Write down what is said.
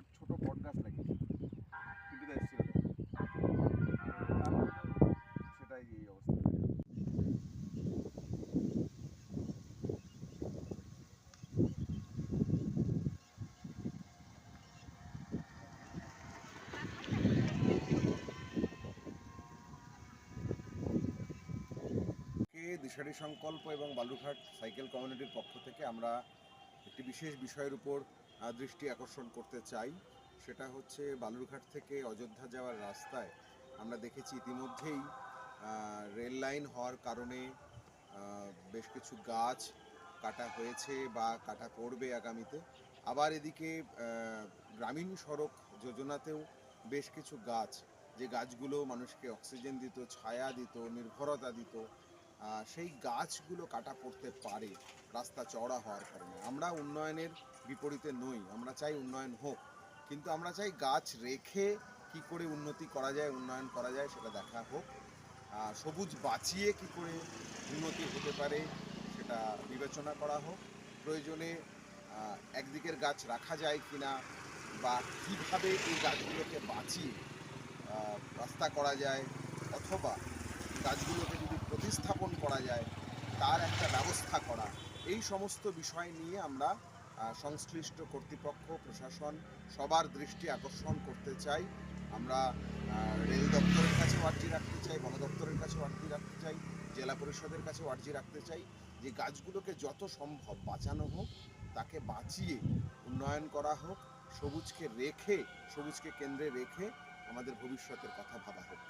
আমরা ছোট বট গাছ পিন্টুদা এসেছিল। সেটাই এই অবস্থা। দিশারি সংকল্প এবং বালুরঘাট সাইকেল কমিউনিটির পক্ষ থেকে আমরা একটি বিশেষ বিষয়ের উপর দৃষ্টি আকর্ষণ করতে চাই, সেটা হচ্ছে বালুরঘাট থেকে অযোধ্যা যাওয়ার রাস্তায় আমরা দেখেছি ইতিমধ্যেই রেল লাইন হওয়ার কারণে বেশ কিছু গাছ কাটা হয়েছে বা কাটা পড়বে আগামীতে। আবার এদিকে গ্রামীণ সড়ক যোজনাতেও বেশ কিছু গাছ, যে গাছগুলো মানুষকে অক্সিজেন দিত, ছায়া দিত, নির্ভরতা দিত সেই গাছগুলো কাটা পড়তে পারে, রাস্তা চওড়া হওয়ার কারণে। আমরা উন্নয়নের বিপরীতে নই, আমরা চাই উন্নয়ন হোক। কিন্তু আমরা চাই গাছ রেখে কি করে উন্নতি করা যায়, উন্নয়ন করা যায় সেটা দেখা হোক। সবুজ বাঁচিয়ে কি করে উন্নতি হতে পারে সেটা বিবেচনা করা হোক। প্রয়োজনে একদিকের গাছ রাখা যায় কি না বা কীভাবে এই গাছগুলোকে বাঁচিয়ে রাস্তা করা যায়, অথবা গাছগুলোকে যদি প্রতিস্থাপন করা যায়, তার একটা ব্যবস্থা করা। এই সমস্ত বিষয় নিয়ে আমরা সংশ্লিষ্ট কর্তৃপক্ষ, প্রশাসন সবার দৃষ্টি আকর্ষণ করতে চাই। আমরা রেল দপ্তরের কাছে আর্জি রাখতে চাই, বন দপ্তরের কাছে আর্জি রাখতে চাই, জেলা পরিষদের কাছে আর্জি রাখতে চাই। যে গাছগুলোকে যত সম্ভব বাঁচানো হোক, তাকে বাঁচিয়ে উন্নয়ন করা হোক, সবুজকে রেখে, সবুজকে কেন্দ্রে রেখে আমাদের ভবিষ্যতের কথা ভাবা হোক।